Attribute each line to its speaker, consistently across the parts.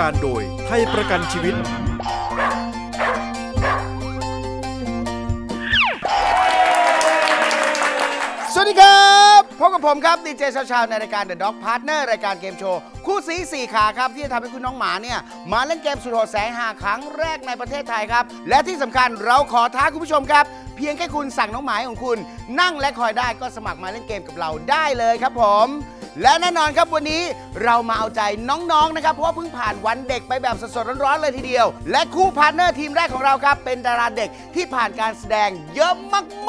Speaker 1: การโดยไทยประกันชีวิต
Speaker 2: สวัสดีครับพบกับผมครับดีเจชาวชาวๆในรายการ The Dog Partner รายการเกมโชว์ คู่สีสี่ขาครับ ที่จะทำให้คุณน้องหมาเนี่ย มาเล่นเกมสุดโหดแสนหาครั้งแรกในประเทศไทยครับ และที่สำคัญเราขอท้าคุณผู้ชมครับ เพียงแค่คุณสั่งน้องหมาของคุณ นั่งและคอยได้ก็สมัครมาเล่นเกมกับเราได้เลยครับผม และแน่นอนครับวันนี้เรามาเอาใจน้องๆนะครับเพราะว่าเพิ่งผ่านวันเด็กไปแบบสดๆร้อนๆเลยทีเดียว และคู่พาร์ทเนอร์ทีมแรกของเราครับเป็นดาราเด็กที่ผ่านการแสดงเยอะ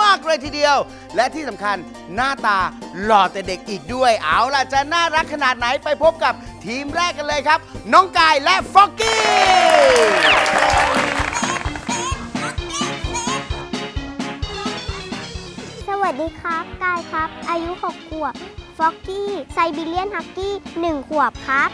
Speaker 2: มากๆเลยทีเดียว และที่สำคัญหน้าตาหล่อแต่เด็กอีกด้วย เอาล่ะจะน่ารักขนาดไหนไปพบกับทีมแรกกันเลยครับ น้องกายและฟอกกี้
Speaker 3: สวัสดีครับ กายครับ อายุ6ขวบ ฟอกกี้ไซบีเรียนฮักกี้1ขวบครับ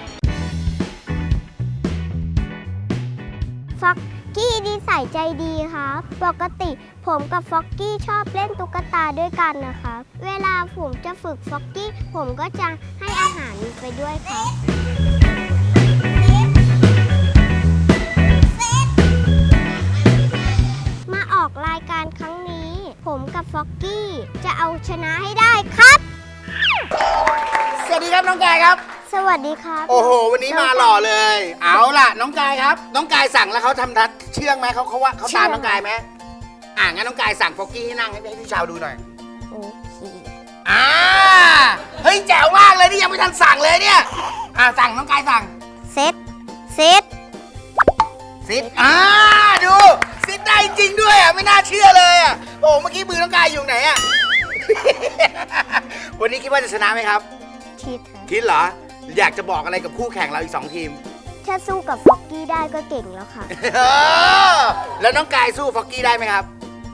Speaker 3: ฟ็อกกี้ดีใส่ใจดีครับ ปกติผมกับฟ็อกกี้ชอบเล่นตุ๊กตาด้วยกันนะครับ เวลาผมจะฝึกฟ็อกกี้ ผมก็จะให้อาหารไปด้วยครับมาออกรายการครั้งนี้ ผมกับฟ็อกกี้จะเอาชนะให้ได้ครับ
Speaker 2: สวัสดีครับน้องกายครับ
Speaker 3: สวัสดีครับ
Speaker 2: โอ้โห วันนี้มาหล่อเลย เอาล่ะ น้องกายครับ น้องกายสั่งแล้วเขาทำทัดเชื่องไหมเขาเขาว่าเขาตามน้องกายไหมอ่างั้นน้องกายสั่งฟอกกี้ให้นั่งให้ให้พี่ชาวดูหน่อย
Speaker 3: โอเค
Speaker 2: อ่าเฮ้ยแจ๋วมากเลยนี่ยังไม่ทันสั่งเลยเนี่ยอ่าสั่งน้องกายสั่ง
Speaker 3: เซตเซต
Speaker 2: ซิดอ่าดูซิดได้จริงด้วยอะไม่น่าเชื่อเลยอะโอ้เมื่อกี้มือน้องกายอยู่ไหนอะ วันนี้คิดว่าจะชนะไหมครับ
Speaker 3: ชีดครับ
Speaker 2: คิดเหรอ อยากจะบอกอะไรกับคู่แข่งเราอีกสองทีม
Speaker 3: ถ้าสู้กับฟอกกี้ได้ก็เก่งแล้วค่ะ
Speaker 2: เออแล้วน้องกายสู้ฟอกกี้ได้ไหมครับ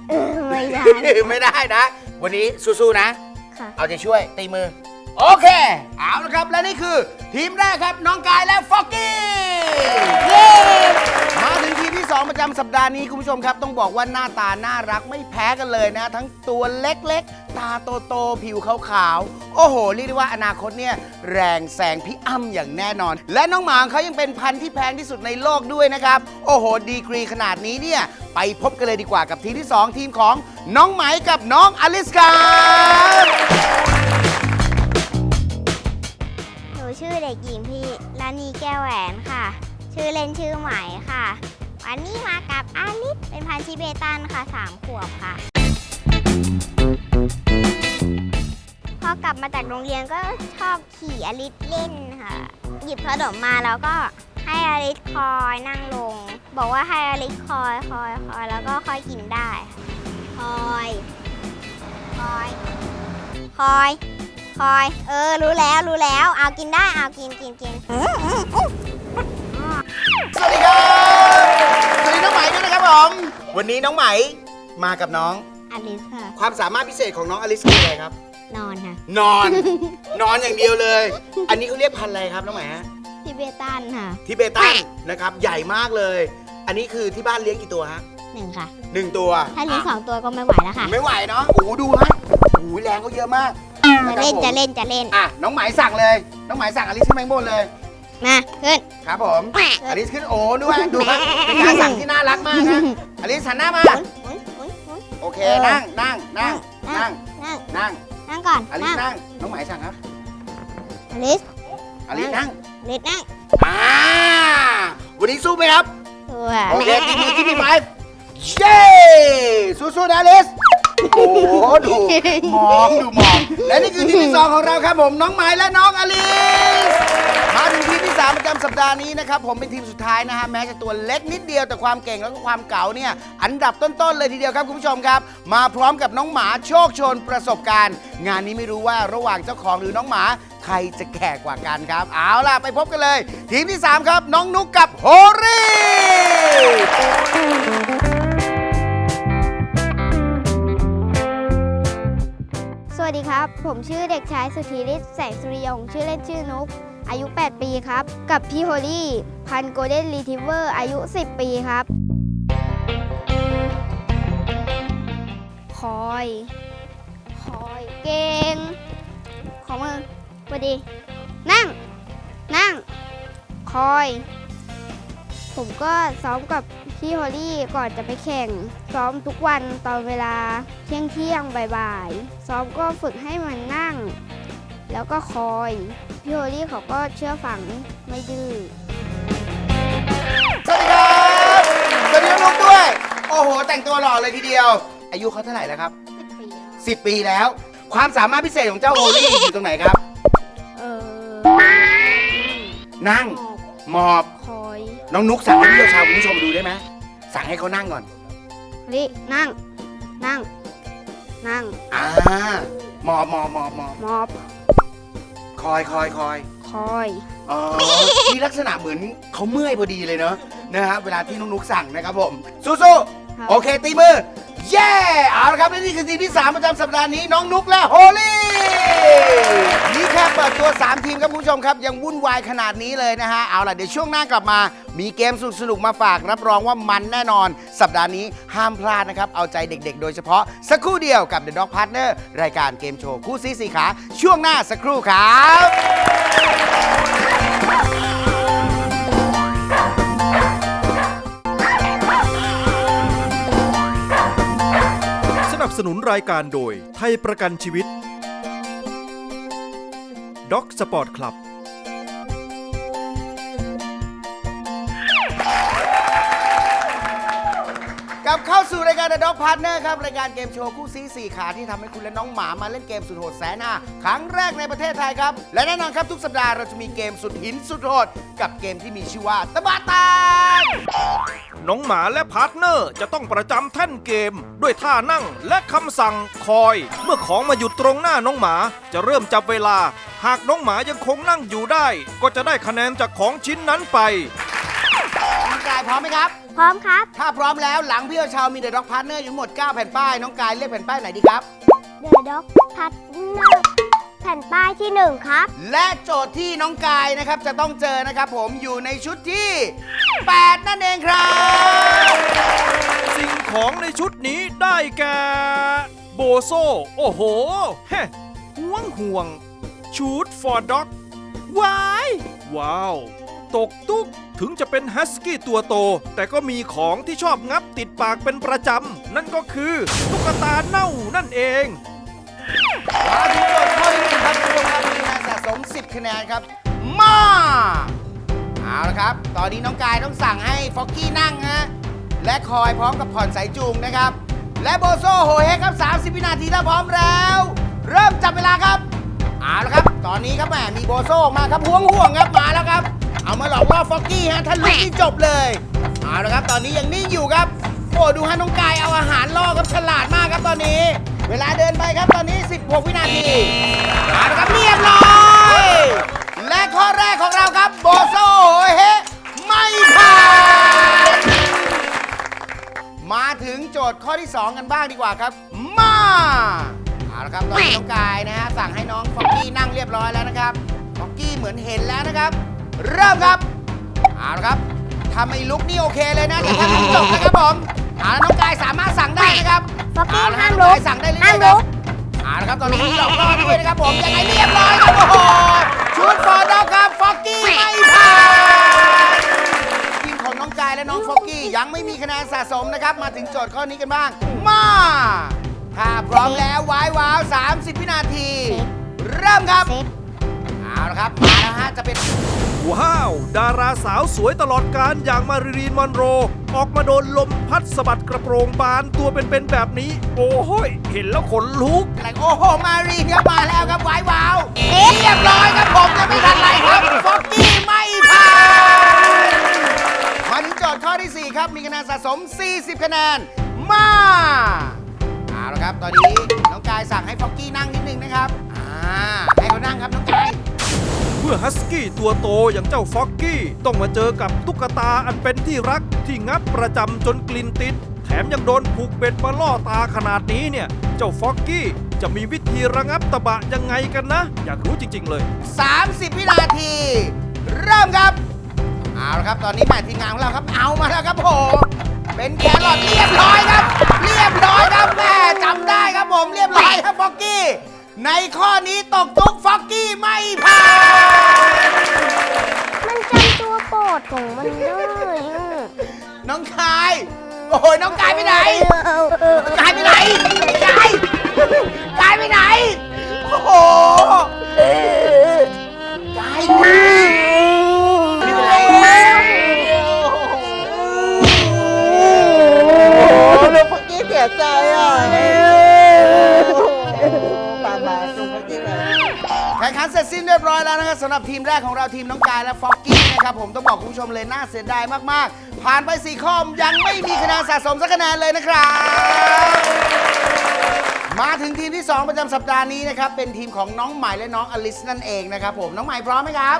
Speaker 3: เออไม่ได้
Speaker 2: ไม่ได้นะ วันนี้สู้ๆนะ
Speaker 3: ค่ะ
Speaker 2: เอาใจช่วยตีมือ โอเค เอาละครับ และนี่คือ ทีมแรกครับ น้องกายและฟอกกี้เย้มาถึง ที่ 2 ประจำสัปดาห์นี้คุณผู้ชมครับ ต้องบอกว่าหน้าตาน่ารักไม่แพ้กันเลยนะ ทั้งตัวเล็กๆ ตาโตๆ ผิวขาวๆ โอ้โหเรียกได้ว่าอนาคตเนี่ยแรงแซงพี่อ้ำอย่างแน่นอน และน้องหมาของเขายังเป็นพันธุ์ที่แพงที่สุดในโลกด้วยนะครับ โอ้โห ดีกรีขนาดนี้เนี่ย ไปพบกันเลยดีกว่ากับทีมที่ 2 ทีมของน้องไหมกับน้องอลิสครับ
Speaker 3: หนูชื่อเด็กหญิงพี่ลานีแก้วแหวนค่ะ ชื่อเล่นชื่อไหมค่ะ วันนี้มากับอาลิสเป็นพันธุ์ชิเบตันค่ะสามขวบค่ะ พอกลับมาจากโรงเรียนก็ชอบขี่อลิสเล่นค่ะ หยิบขนมมาแล้วก็ให้อลิสคอยนั่งลง บอกว่าให้อลิสคอยคอยคอยแล้วก็ค่อยกินได้คอยคอยคอยคอย เออ รู้แล้ว รู้แล้ว เอากินได้ เอากินกินกิน
Speaker 2: สวัสดีครับ ผมวันนี้น้องไหมมากับน้อง
Speaker 3: อลิสค่ะ
Speaker 2: ความสามารถพิเศษของน้องอลิสคืออะไรครับ
Speaker 3: นอนค่ะ
Speaker 2: นอน นอนอย่างเดียวเลย อันนี้เขาเรียกพันธุ์อะไรครับน้องไหมฮะ
Speaker 3: ทิเบตันค่ะ
Speaker 2: ทิเบตันนะครับ ใหญ่มากเลย อันนี้คือที่บ้านเลี้ยงกี่ตัวฮะ
Speaker 3: หนึ่งค่ะ
Speaker 2: หนึ่งตัว
Speaker 3: ถ้าเลี้ยงสองตัวก็ไม่ไหวแล้วค่ะ
Speaker 2: ไม่ไหวเนาะโอ้โหดูฮะโอ้โหแรงเขาเยอะมาก
Speaker 3: จะเล่น
Speaker 2: ค
Speaker 3: จะ
Speaker 2: รับผม
Speaker 3: เล่นจะเล่น
Speaker 2: อะน้องไหมสั่งเลย น้องไหมสั่งอลิสขึ้นมาข้างบนเลย
Speaker 3: มาขึ้น
Speaker 2: ครับผม อลิสขึ้นโอ้ดูฮะดูฮะเป็นการสั่งที่น่ารักมากนะ อลิสหันหน้ามา
Speaker 3: หมุนหมุนหมุนหมุน
Speaker 2: โอเค
Speaker 3: เออ
Speaker 2: นั่ง นั่ง นั่ง นั่ง
Speaker 3: นั่ง
Speaker 2: นั่ง
Speaker 3: นั่งก่อน
Speaker 2: อลิส
Speaker 3: นั่ง
Speaker 2: นั่ง น้องไหมสั่งครับ
Speaker 3: อลิส
Speaker 2: อลิสนั่ง
Speaker 3: อลิสนั่ง
Speaker 2: อ่า วันนี้สู้ไหมครับ
Speaker 3: ตัว
Speaker 2: โอเคทีนี้ที่มีไฟเย้ สู้ๆนะอลิส โอ้โหดูมองดูมอง และนี่คือทีมที่สองของเราครับผม น้องไหมและน้องอลิสมา ถึงทีมที่สามประจำสัปดาห์นี้นะครับ ผมเป็นทีมสุดท้ายนะฮะ แม้จะตัวเล็กนิดเดียวแต่ความเก่งแล้วก็ความเก๋าเนี่ย อันดับต้น ๆ เลยทีเดียวครับ คุณผู้ชมครับ มาพร้อมกับน้องหมาโชคชนประสบการณ์ งานนี้ไม่รู้ว่าระหว่างเจ้าของหรือน้องหมา ใครจะแก่กว่ากันครับ เอาล่ะไปพบกันเลย ทีมที่ 3 ครับ น้องนุกกับโฮรี่
Speaker 3: สวัสดีครับ ผมชื่อเด็กชายสุธีฤทธิ์แสงสุริยง ชื่อเล่นชื่อนุก อายุ 8 ปีครับ กับพี่โฮลี่พันโกลเด้นรีทิเวอร์อายุ 10 ปีครับ คอย คอยเก่ง ของมึงสวัสดี นั่ง นั่ง คอย ผมก็ซ้อมกับพี่โฮลี่ก่อนจะไปแข่ง ซ้อมทุกวันตอนเวลาเที่ยงเที่ยงบ่ายๆ ซ้อมก็ฝึกให้มันนั่ง แล้วก็คอย พี่โฮลี่เขาก็เชื่อฟังไม่ดื้อ
Speaker 2: สวัสดีครับสวัสดีน้องนุกด้วย โอ้โห แต่งตัวหล่อเลยทีเดียว อายุเขาเท่าไหร่แล้วครับ 10 ปีแล้ว ความสามารถพิเศษของเจ้าโฮลี่อยู่ตรงไหนครับ
Speaker 3: เออ
Speaker 2: นั่ง
Speaker 3: หมอบ
Speaker 2: หมอบ
Speaker 3: คอย
Speaker 2: น้องนุกสั่งให้พี่เจ้าชาวคุณผู้ชมดูได้ไหมสั่งให้เขานั่งก่อน
Speaker 3: โฮลี่นั่ง นั่ง นั่ง
Speaker 2: อ่าหมอบหมอบหมอบหมอบ
Speaker 3: หมอบ
Speaker 2: คอยคอยคอย
Speaker 3: คอย
Speaker 2: อ๋อที่ลักษณะเหมือนเขาเมื่อยพอดีเลยเนอะนะฮะเวลาที่น้องนุกสั่งนะครับผมสู้
Speaker 3: ครับ
Speaker 2: ๆโอเคตีมือ เย้เอาละครับและนี่คือทีมที่ 3 ประจำสัปดาห์นี้น้องนุกและโฮลี่นี่แค่เปิดตัว 3 ทีมครับคุณผู้ชมครับ ยังวุ่นวายขนาดนี้เลยนะฮะ เอาล่ะ เดี๋ยวช่วงหน้ากลับมา มีเกมสนุกๆมาฝาก รับรองว่ามันแน่นอน สัปดาห์นี้ห้ามพลาดนะครับ เอาใจเด็กๆ โดยเฉพาะสักครู่เดียวกับ The Dog Partner รายการเกมโชว์คู่ซีสีขา ช่วงหน้าสักครู่ครับ
Speaker 1: สนับสนุนรายการโดยไทยประกันชีวิตด็อกสปอร์ตคลับ
Speaker 2: กลับเข้าสู่รายการ The Dog Partner ครับ รายการเกมโชว์คู่ซีสี่ขาที่ทำให้คุณและน้องหมามาเล่นเกมสุดโหดแสนหน้าครั้งแรกในประเทศไทยครับ และแน่นอนครับทุกสัปดาห์เราจะมีเกมสุดหินสุดโหด กับเกมที่มีชื่อว่าตะบะตาน
Speaker 1: น้องหมาและพาร์ทเนอร์จะต้องประจำแท่นเกม ด้วยท่านั่งและคำสั่งคอย เมื่อของมาหยุดตรงหน้าน้องหมาจะเริ่มจับเวลา หากน้องหมายังคงนั่งอยู่ได้ ก็จะได้คะแนนจากของชิ้นนั้นไป
Speaker 2: น้องกายพร้อมไหมครับ
Speaker 3: พร้อมครับถ้า
Speaker 2: ถ้าพร้อมแล้วหลังพี่เอาชาวมี The Dog Partner อยู่ทั้งหมด 9 แผ่นป้าย น้องกายเลือกแผ่นป้ายไหนดีครับ
Speaker 3: เดอะด็อกพัดเนอร์แผ่นป้ายที่หนึ่งครับ
Speaker 2: และโจทย์ที่น้องกายนะครับจะต้องเจอนะครับผมอยู่ในชุดที่ 8 นั่นเองครับ
Speaker 1: สิ่งของในชุดนี้ได้แก่โบโซ โอ้โหเฮ้ห่วงห่วง ชูดฟอร์ด็อกว้าย ว้าว ตกตุ๊กถึงจะเป็นฮัสกี้ตัวโต แต่ก็มีของที่ชอบงับติดปากเป็นประจำ นั่นก็คือตุ๊กตาเน่านั่นเอง
Speaker 2: มาถึงโจทย์ข้องครับทุกคนครับมีคะแนนสะสม 10 คะแนนครับ มาเอาละครับ ตอนนี้น้องกายต้องสั่งให้ฟอกกี้นั่งฮะและคอยพร้อมกับผ่อนสายจูงนะครับ และโบโซโหเฮครับ 30 วินาทีแล้วพร้อมแล้ว เริ่มจับเวลาครับเอาละครับ ตอนนี้ครับแหมมีโบโซออกมาครับห่วงห่วงครับมาแล้วครับ เอามาหลอกล่อฟอกกี้ฮะถ้าลุกนี่จบเลยเอาละครับตอนนี้ยังนิ่งอยู่ครับ โอ้ดูฮะน้องกายเอาอาหารล่อครับฉลาดมากครับตอนนี้ เวลาเดินไปครับตอนนี้ 16 วินาทีเอาละครับเรียบร้อยและข้อแรกของเราครับโบโซเฮไม่ผ่านมาถึงโจทย์ข้อที่ 2 กันบ้างดีกว่าครับ มาเอาละครับตอนนี้น้องกายนะฮะสั่งให้น้องฟอกกี้นั่งเรียบร้อยแล้วนะครับฟอกกี้เหมือนเห็นแล้วนะครับ เริ่มครับเอาละครับถ้าไม่ลุกนี่โอเคเลยนะเดี๋ยวถ้าลุกจบนะครับผมเอาละน้องกายสามารถสั่งได้นะครับ
Speaker 3: ฟอกกี้
Speaker 2: เละ
Speaker 3: ห้าม
Speaker 2: น้อง
Speaker 3: ลุก
Speaker 2: กายสั่งได้เรื่
Speaker 3: ห้า
Speaker 2: อ
Speaker 3: ม
Speaker 2: ยๆค
Speaker 3: ลุ
Speaker 2: รับ
Speaker 3: ก
Speaker 2: เอาละครับตอนนี้มีหลอกล่อด้วยนะครับผมยังไงเรียบร้อยครับโอ้โหชุดฟอร์ดอกครับฟอกกี้ไม่ผ่านทีมของน้องกายและน้องฟอกกี้ยังไม่มีคะแนนสะสมนะครับ มาถึงโจทย์ข้อนี้กันบ้าง มาถ้าพร้อมแล้วว้ายว้าว30 วินาที เริ่มครับ
Speaker 3: เซฟ
Speaker 2: เอาละครับ มาแล้วฮะ จะเป็น
Speaker 1: ว้าว ดาราสาวสวยตลอดการอย่างมาริลีนมอนโร ออกมาโดนลมพัดสะบัดกระโปรงบานตัวเป็นๆแบบนี้ โอ้โหเห็นแล้วขนลุก
Speaker 2: อะไรโอ้โห มารีนครับมาแล้วครับไว้ว้าวเรียบร้อยครับผมจะไม่ทันไรครับฟอกกี้ไม่ผ่านมาถึงโจทย์ข้อที่ 4 ครับ มีคะแนนสะสม 40 คะแนน มาเอาละครับ ตอนนี้น้องกายสั่งให้ฟอกกี้นั่งนิดนึงนะครับ อ่า ให้เขานั่งครับน้องกาย เมื่
Speaker 1: อฮัสกี้ตัวโตอย่างเจ้าฟ็อกกี้ต้องมาเจอกับตุ๊กตาอันเป็นที่รักที่งับประจำจนกลิ่นติด แถมยังโดนผูกเบ็ดมาล่อตาขนาดนี้เนี่ย เจ้าฟ็อกกี้จะมีวิธีระงับตะบะยังไงกันนะ อยากรู้จริง ๆ เลย
Speaker 2: 30 วินาที เริ่มครับ เอาละครับ ตอนนี้แม่ทีมงานของเราครับ เอามาแล้วครับผม เป็นแครอทเรียบร้อยครับ เรียบร้อยครับแม่จำได้ครับผม เรียบร้อยครับฟอกกี้ ในข้อนี้ตกทุกฟอกกี้
Speaker 3: โอ้
Speaker 2: ยน้องกายไปไหนกายไปไหนกายกายไปไหน โอ้โหกายไม่เป็นไร
Speaker 4: ลุงพักกี้เสียใจอะบาบาลุงพักกี้เลย
Speaker 2: แข่งขันเสร็จสิ้นเรียบร้อยแล้วนะครับสำหรับทีมแรกของเราทีมน้องกายและฟอกกี้นะครับผมต้องบอกคุณผู้ชมเลยน่าเสียดายมากๆ ผ่านไป 4 ข้อยังไม่มีคะแนนสะสมสักคะแนนเลยนะครับ มาถึงทีมที่ 2 ประจำสัปดาห์นี้นะครับ เป็นทีมของน้องใหม่และน้องอลิสนั่นเองนะครับผมน้องใหม่พร้อมไหมครับ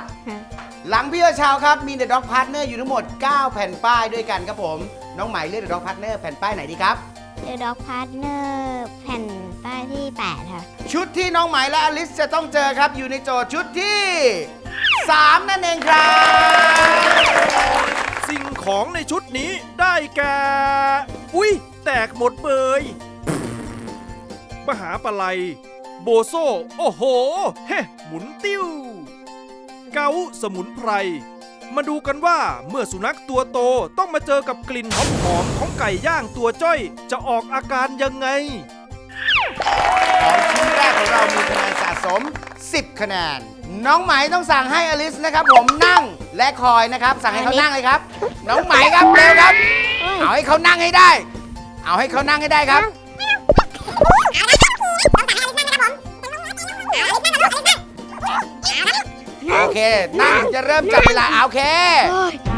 Speaker 2: หลังพี่เอชาวครับ มี The Dog Partner อยู่ทั้งหมด 9 แผ่นป้ายด้วยกันครับผม น้องใหม่เลือก The Dog Partner แผ่นป้ายไหนดีครับ
Speaker 3: เดอะด็อกพาร์ทเนอร์แผ่นป้ายที่ 8 ค่ะ
Speaker 2: ชุดที่น้องใหม่และอลิสจะต้องเจอครับอยู่ในโจทย์ชุดที่ 3 นั่นเองครับ
Speaker 1: สิ่ง ของในชุดนี้ได้แก่ อุ๊ย แตกหมดเบยมหาปลัย โบโซ โอ้โห เฮ้หมุนติ้ว เกาสมุนไพร มาดูกันว่าเมื่อสุนัขตัวโตต้องมาเจอกับกลิ่นหอมๆของไก่ย่างตัวจ้อย จะออกอาการยังไง
Speaker 2: ของชิ้นแรกของเรามีคะแนนสะสม 10 คะแนน น้องไหมต้องสั่งให้อลิสนะครับ ผมนั่งและคอยนะครับ สั่งให้เขานั่งเลยครับ น้องไหมครับเร็วครับ เอาให้เขานั่งให้ได้ เอาให้เขานั่งให้ได้ครับ โอเค นั่งจะเริ่มจับเวลาโอเค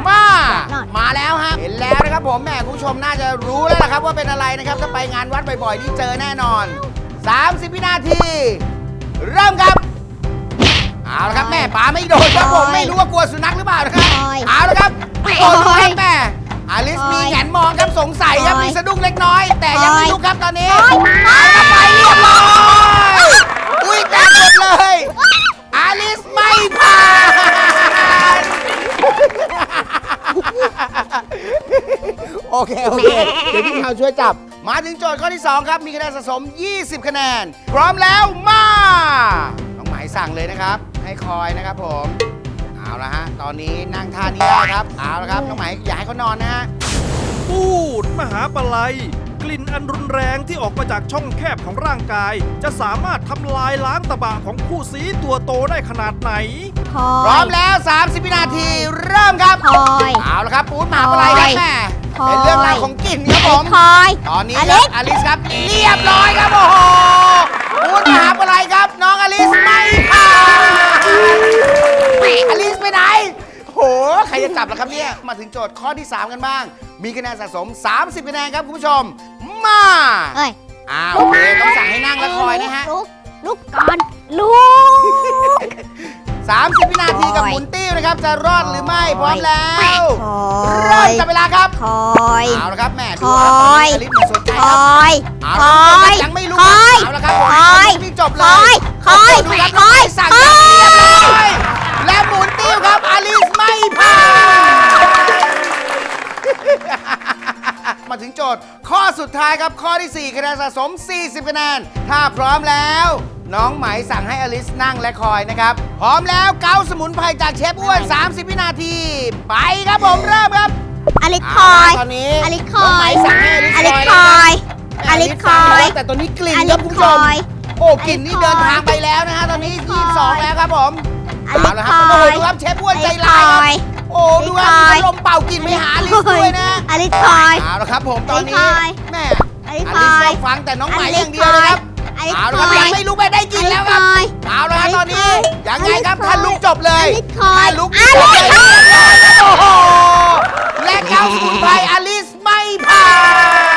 Speaker 2: มา มาแล้วฮะ เห็นแล้วนะครับผมแหม่คุณผู้ชมน่าจะรู้แล้วล่ะครับว่าเป็นอะไรนะครับ ถ้าไปงานวัดบ่อยๆ นี่เจอแน่นอน 30วินาที เริ่มครับ ป๋าไม่โดนครับผมไม่รู้ว่ากลัวสุนัขหรือเปล่านะครับเอาละครับโดนครับแม่อาลิสมีแหงนมองครับสงสัยครับมีสะดุ้งเล็กน้อย แต่ยังไม่ลุกครับตอนนี้เอาละครับไปเรียบร้อยอุ้ยแตกหมดเลยอาลิสไม่ผ่าน โอเค โอเค เดี๋ยวพี่ชาวช่วยจับ มาถึงโจทย์ข้อที่ 2 ครับ มีคะแนนสะสม 20 คะแนน พร้อมแล้วมา น้องหมายสั่งเลยนะครับ ให้คอยนะครับผม เอาละฮะ ตอนนี้นั่งท่านี้ได้ครับ เอาละครับน้องหมายอย่าให้เขานอนนะฮะ
Speaker 1: ปูดมหาปลัยกลิ่นอันรุนแรงที่ออกมาจากช่องแคบของร่างกาย จะสามารถทำลายล้างตะบะของคู่สีตัวโตได้ขนาดไหน
Speaker 3: คอ
Speaker 2: พร้อมแล้ว 30 วินาที เริ่มครับ
Speaker 3: คอย
Speaker 2: เอาละครับปูดหมาอะไรครับแม่
Speaker 3: คอย
Speaker 2: เป็นเรื่องราวของกลิ่นครับผม
Speaker 3: คอย
Speaker 2: ตอนนี้
Speaker 3: อ
Speaker 2: ค
Speaker 3: ลิ
Speaker 2: รับ
Speaker 3: ส
Speaker 2: อลิสครับ เรียบร้อยครับ โอ้โหพูดมหาอะไรครับ น้องอลิสไม่ผ่าน อลิสไปไหน โห ใครจะจับล่ะครับเนี่ย มาถึงโจทย์ข้อที่ 3 กันบ้าง มีคะแนนสะสม 30 คะแนนครับ คุณผู้ชม มา
Speaker 3: เอ้ย
Speaker 2: อ่าโอเคต้องสั่งให้นั่งและคอยนะฮะ
Speaker 3: ลุกลุกก่อนลุก
Speaker 2: 30 วินาทีกับหมุนติ้วนะครับ จะรอดหรือไม่พร้อมแล้ว
Speaker 3: คอ
Speaker 2: เริ่มจับเวลาครับ
Speaker 3: คอย
Speaker 2: เอาละครับแม่ดู
Speaker 3: ค
Speaker 2: ครับตอน
Speaker 3: อย
Speaker 2: นี้อลิสไม่สนใจ
Speaker 3: ค
Speaker 2: ครับ
Speaker 3: อย
Speaker 2: เอา
Speaker 3: ค
Speaker 2: ละ
Speaker 3: อ
Speaker 2: ครับ
Speaker 3: ย
Speaker 2: ยังไม่รู้
Speaker 3: คอย
Speaker 2: เอาละครับผม
Speaker 3: คอย
Speaker 2: นี่จบเล
Speaker 3: คอยยคอย
Speaker 2: ดูครับ
Speaker 3: คอย
Speaker 2: สั่ง
Speaker 3: ค
Speaker 2: เรี
Speaker 3: อย
Speaker 2: บร้อยและห มุนติ้วครับ อลิสไม่ผ่าน มาถึงโจทย์ ข้อสุดท้ายครับ ข้อที่ 4 คะแนนสะสม 40 คะแนน ถ้าพร้อมแล้ว น้องไหมสั่งให้อลิสนั่งและคอยนะครับ พร้อมแล้วเกาสมุนไพรจากเชฟอ้วน 30 วินาที ไปครับผมเริ่มครับ
Speaker 3: อลิสคอย
Speaker 2: ตอนนี้
Speaker 3: อลิสค
Speaker 2: น้
Speaker 3: อ
Speaker 2: องไหม
Speaker 3: ย
Speaker 2: สั่งให้อลิส
Speaker 3: อลิส
Speaker 2: ค
Speaker 3: ค
Speaker 2: อ
Speaker 3: อยย
Speaker 2: นะ
Speaker 3: อลิสคอย
Speaker 2: แต่ตอนนี้กลิ่น
Speaker 3: อ
Speaker 2: ค
Speaker 3: ลิ
Speaker 2: รับ
Speaker 3: ส
Speaker 2: คุณ
Speaker 3: ค
Speaker 2: ผู้ชม
Speaker 3: อย
Speaker 2: โอ้กลิ่นนี่เดินทางไปแล้วนะฮะตอนนี้
Speaker 3: อลิสคอย
Speaker 2: 22 แล้วครับผม
Speaker 3: อลิส
Speaker 2: เอาละครับ
Speaker 3: คอย
Speaker 2: โอ้โหดูครับเชฟอ้วนใจร้ายครับ โอ้ดูครับมีพัดลมเป่ากลิ่นไปหาอลิสด้วยนะ
Speaker 3: อลิสคอย
Speaker 2: เอาละครับผมตอนนี้
Speaker 3: อลิสคอย
Speaker 2: แม่
Speaker 3: อลิส
Speaker 2: อ
Speaker 3: ค
Speaker 2: ลิส
Speaker 3: อย
Speaker 2: ก็ฟังแต่น้องไหมอย่างเดียวนะครับ
Speaker 3: อลิส
Speaker 2: เอา
Speaker 3: ค
Speaker 2: ละครับ
Speaker 3: อย
Speaker 2: ยังไม่ลุกไปได้กลิ่นแล้วครับ
Speaker 3: อลิสคอย
Speaker 2: เอาละครับตอนนี้
Speaker 3: อลิสคอย
Speaker 2: ยังไงครับ
Speaker 3: อลิสคอย
Speaker 2: ถ้าลุกจบเลย
Speaker 3: อลิสคอย
Speaker 2: ถ้าลุก
Speaker 3: อลิส
Speaker 2: จบ
Speaker 3: ค
Speaker 2: เล
Speaker 3: อย
Speaker 2: ยเรียบร้อยครับโอ้โหและเก้าสมุนไพรอลิสไม่ผ่าน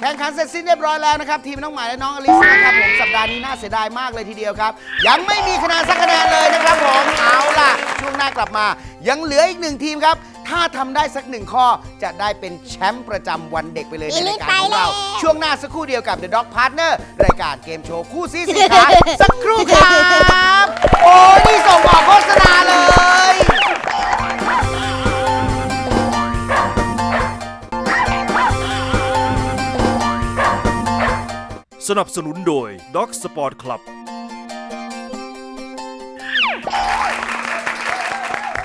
Speaker 2: แข่งขันขันเสร็จสิ้นเรียบร้อยแล้วนะครับ ทีมน้องหมายและน้องอลิสนะครับผมสัปดาห์นี้น่าเสียดายมากเลยทีเดียวครับ ยังไม่มีคะแนนสักคะแนนเลยนะครับผมเอาล่ะ ช่วงหน้ากลับมา ยังเหลืออีกหนึ่งทีมครับ ถ้าทำได้สักหนึ่งข้อจะได้เป็นแชมป์ประจำวันเด็กไปเลยในรายการของเรา ช่วงหน้าสักครู่เดียวกับ The Dog Partner รายการเกมโชว์คู่ซีสีขาสักครู่ครับ โอ้นี่ส่งออกโฆษณาเลย
Speaker 1: สนับสนุนโดย Dog Sport Club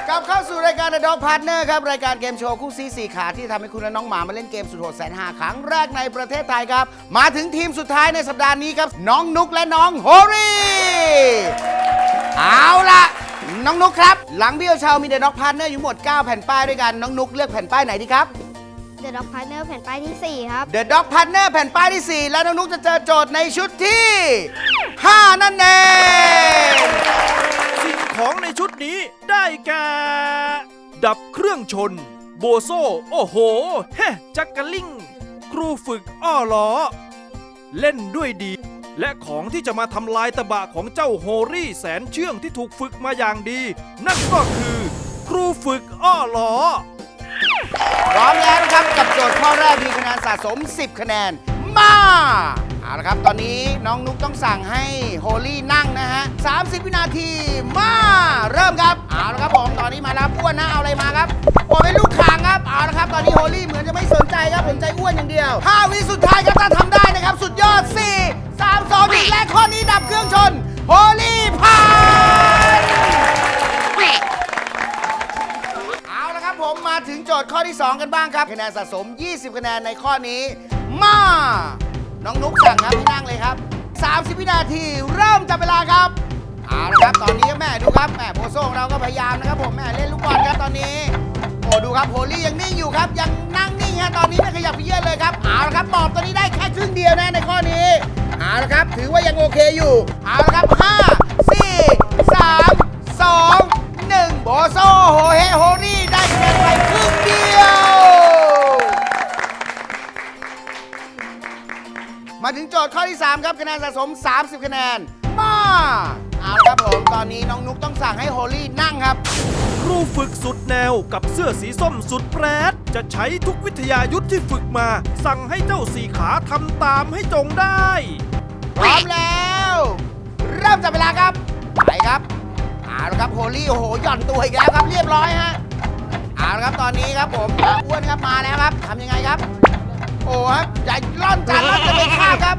Speaker 2: กลับเข้าสู่รายการ The Dog Partner ครับ รายการเกมโชว์คู่ซีสี่ขาที่ทำให้คุณและน้องหมามาเล่นเกมสุดโหดแสนหาครั้งแรกในประเทศไทยครับ มาถึงทีมสุดท้ายในสัปดาห์นี้ครับ น้องนุกและน้องโฮรี่เอาล่ะ น้องนุกครับ หลังพี่เชาวมี The Dog Partner อยู่หมด 9 แผ่นป้ายด้วยกัน น้องนุกเลือกแผ่นป้ายไหนดีครับ
Speaker 3: The Dog Partner แผ่นป้ายที่ 4 ครับ
Speaker 2: The Dog Partner แผ่นป้ายที่ 4 และน้องนุ๊กจะเจอโจทย์ในชุดที่ 5 นั่นเอง
Speaker 1: สิ่งของในชุดนี้ได้แก่ ดับเครื่องชน โบโซ โอ้โหเฮจักกะลิงครูฝึกอ้อล้อ เล่นด้วยดี และของที่จะมาทำลายตะบะของเจ้าโฮรี่แสนเชื่องที่ถูกฝึกมาอย่างดี นั่นก็คือ ครูฝึกอ้อล้อ
Speaker 2: พร้อมแล้วนะครับ กับโจทย์ข้อแรกมีคะแนนสะสม 10 คะแนน มาเอาละครับ ตอนนี้น้องนุ๊กต้องสั่งให้โฮลี่นั่งนะฮะ 30 วินาที มา เริ่มครับ เอาละครับผมตอนนี้มาแล้วอ้วนนะ เอาอะไรมาครับโอ้เป็นลูกขางครับ เอาละครับ ตอนนี้โฮลี่เหมือนจะไม่สนใจครับสนใจอ้วนอย่างเดียว 5 วิสุดท้ายครับถ้าทำได้นะครับ สุดยอด 4 3 2 1และข้อนี้ดับเครื่องชน โฮลี่ผ่าน เอาละครับผ มาถึงโจทย์ข้อที่ 2 กันบ้างครับคะแนนสะสม 20 คะแนนในข้อนี้ มา น้องนุ๊กสั่งครับนั่งเลยครับ 30 วินาทีเริ่มจับเวลาครับเอาละครับตอนนี้แม่ดูครับแม่โบโซ่ของเราก็พยายามนะครับผมแม่เล่นลูกบอลครับตอนนี้ โอ้ดูครับโฮลี่ยังนิ่งอยู่ครับ ยังนั่งนิ่งฮะตอนนี้ไม่ขยับไปเยอะเลยครับเอาละครับบอบตัวนี้ได้แค่ครึ่งเดียวนะในข้อนี้เอาละครับ ถือว่ายังโอเคอยู่เอาละครับ5 4 3 2 1โบโซโฮเฮโฮนี่ เดียว มาถึงโจทย์ข้อที่ 3 ครับคะแนนสะสม 30 คะแนน มาเอาละครับผม ตอนนี้น้องนุ๊กต้องสั่งให้โฮลี่นั่งครับ
Speaker 1: ครูฝึกสุดแนวกับเสื้อสีส้มสุดแปรดจะใช้ทุกวิทยายุทธที่ฝึกมา สั่งให้เจ้าสี่ขาทำตามให้จงได้
Speaker 2: พร้อมแล้ว เริ่มจับเวลาครับ ไปครับเอาละครับโฮลี่โอ้โหหย่อนตัวอีกแล้วครับเรียบร้อยฮะ เอาละครับตอนนี้ครับผมอ้วนครับมาแล้วครับทำยังไงครับ โอ้ครับอย่าล่อนจัดล่อนจะไม่ข้าครับ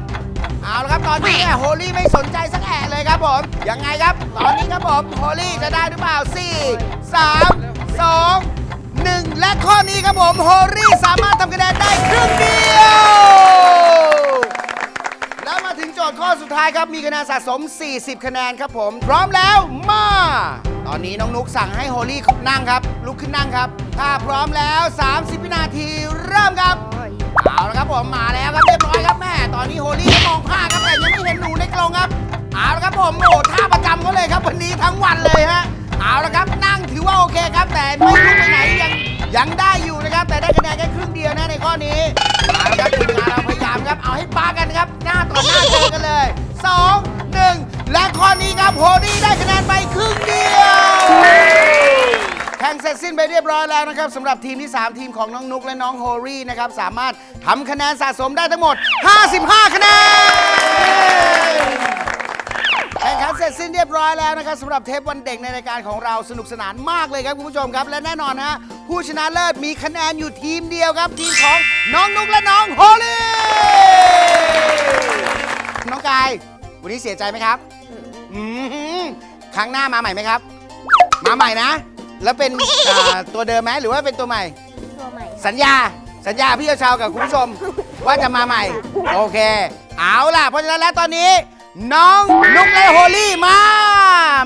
Speaker 2: เอาละครับตอนนี้เนี่ยโฮลี่ไม่สนใจสักแอะเลยครับผมยังไงครับ ตอนนี้ครับผมโฮลี่จะได้หรือเปล่า 4 3 2 1 และข้อนี้ครับผมโฮลี่สามารถทำคะแนนได้ครึ่งเดียว แล้วมาถึงโจทย์ข้อสุดท้ายครับ มีคะแนนสะสม 40 คะแนนครับผม พร้อมแล้วมา ตอนนี้น้องนุกสั่งให้โฮลี่นั่งครับ ลุกขึ้นนั่งครับ ถ้าพร้อมแล้ว 30 วินาทีเริ่มครับ เอาละครับผมมาแล้วครับเรียบร้อยครับแม่ ตอนนี้โฮลี่ก็มองผ้าครับแต่ยังไม่เห็นหนูในกรงครับ เอาละครับผมโอ้ท่าประจำเขาเลยครับวันนี้ทั้งวันเลยฮะ เอาละครับนั่งถือว่าโอเคครับ แต่ไม่ลุกไปไหนยังยังได้อยู่นะครับ แต่ได้คะแนนแค่ครึ่งเดียวนะในข้อนี้เอาละครับทีมงานเราพยายามครับ เอาให้ปากันครับ หน้าต่อหน้าเจอกันเลย2 1และข้อนี้ครับโฮลี่ได้คะแนนไปครึ่งเดียวแข่งเสร็จสิ้นไปเรียบร้อยแล้วนะครับสำหรับทีมที่ 3 ทีมของน้องนุกและน้องโฮรี่นะครับสามารถทำคะแนนสะสมได้ทั้งหมด 55 คะแนน แข่งขันเสร็จสิ้นเรียบร้อยแล้วนะครับสำหรับเทปวันเด็กในรายการของเราสนุกสนานมากเลยครับคุณผู้ชมครับ และแน่นอนฮะผู้ชนะเลิศมีคะแนนอยู่ทีมเดียวครับ ทีมของน้องนุกและน้องโฮลี่น้องกาย วันนี้เสียใจไหมครับอืมครั้งหน้ามาใหม่ไหมครับ มาใหม่นะ แล้วเป็นอ่าตัวเดิมไหมหรือว่าเป็นตัวใหม่
Speaker 3: ตัวใหม่
Speaker 2: สัญญา สัญญาพี่เชาวกับคุณผู้ชม ว่าจะมาใหม่ โอเค เอาล่ะ เพราะฉะนั้นแล้วตอนนี้ น้องนุกและโฮลี่มา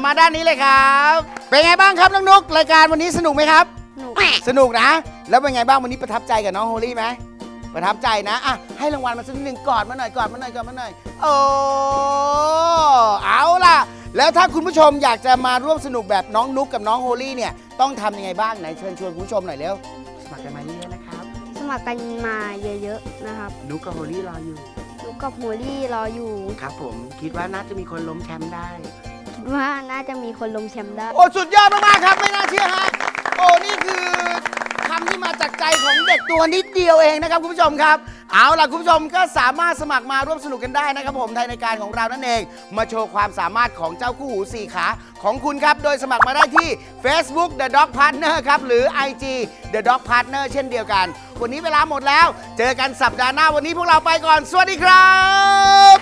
Speaker 2: มาด้านนี้เลยครับ เป็นไงบ้างครับน้องนุกรายการวันนี้สนุกไหมครับ
Speaker 3: หนู
Speaker 2: สนุกนะ แล้วเป็นไงบ้างวันนี้ประทับใจกับน้องโฮลี่ไหมประทับใจนะอะให้รางวัลมาสักนิดหนึ่งกอดมาหน่อยกอดมาหน่อยกอดมาหน่อย โอ้เอาล่ะ แล้วถ้าคุณผู้ชมอยากจะมาร่วมสนุกแบบน้องนุกกับน้องโฮลี่เนี่ยต้องทำยังไงบ้างไหนเชิญชวนคุณผู้ชมหน่อยเร็วสมัครกันมาเยอะๆนะครับ
Speaker 3: ส
Speaker 5: มัครกันมาเยอะๆนะครับ
Speaker 2: นุกกับโฮลี่รออยู่
Speaker 5: ลูกกับโฮลี่รออยู่
Speaker 2: ครับผมคิดว่าน่าจะมีคนล้มแชมป์ได้
Speaker 5: คิดว่าน่าจะมีคนลงแชมป์ได้
Speaker 2: โอ้สุดยอดมากๆครับ ไม่น่าเชื่อฮะ โอ้ นี่คือคำที่มาจากใจของเด็กตัวนิดเดียวเองนะครับคุณผู้ชมครับ เอาล่ะคุณผู้ชมก็สามารถสมัครมาร่วมสนุกกันได้นะครับผมในรายการของเรานั่นเอง มาโชว์ความสามารถของเจ้าคู่หูสี่ขาของคุณครับ โดยสมัครมาได้ที่ Facebook The Dog Partner ครับ หรือ IG The Dog Partner เช่นเดียวกัน วันนี้เวลาหมดแล้ว เจอกันสัปดาห์หน้าวันนี้พวกเราไปก่อน สวัสดีครับ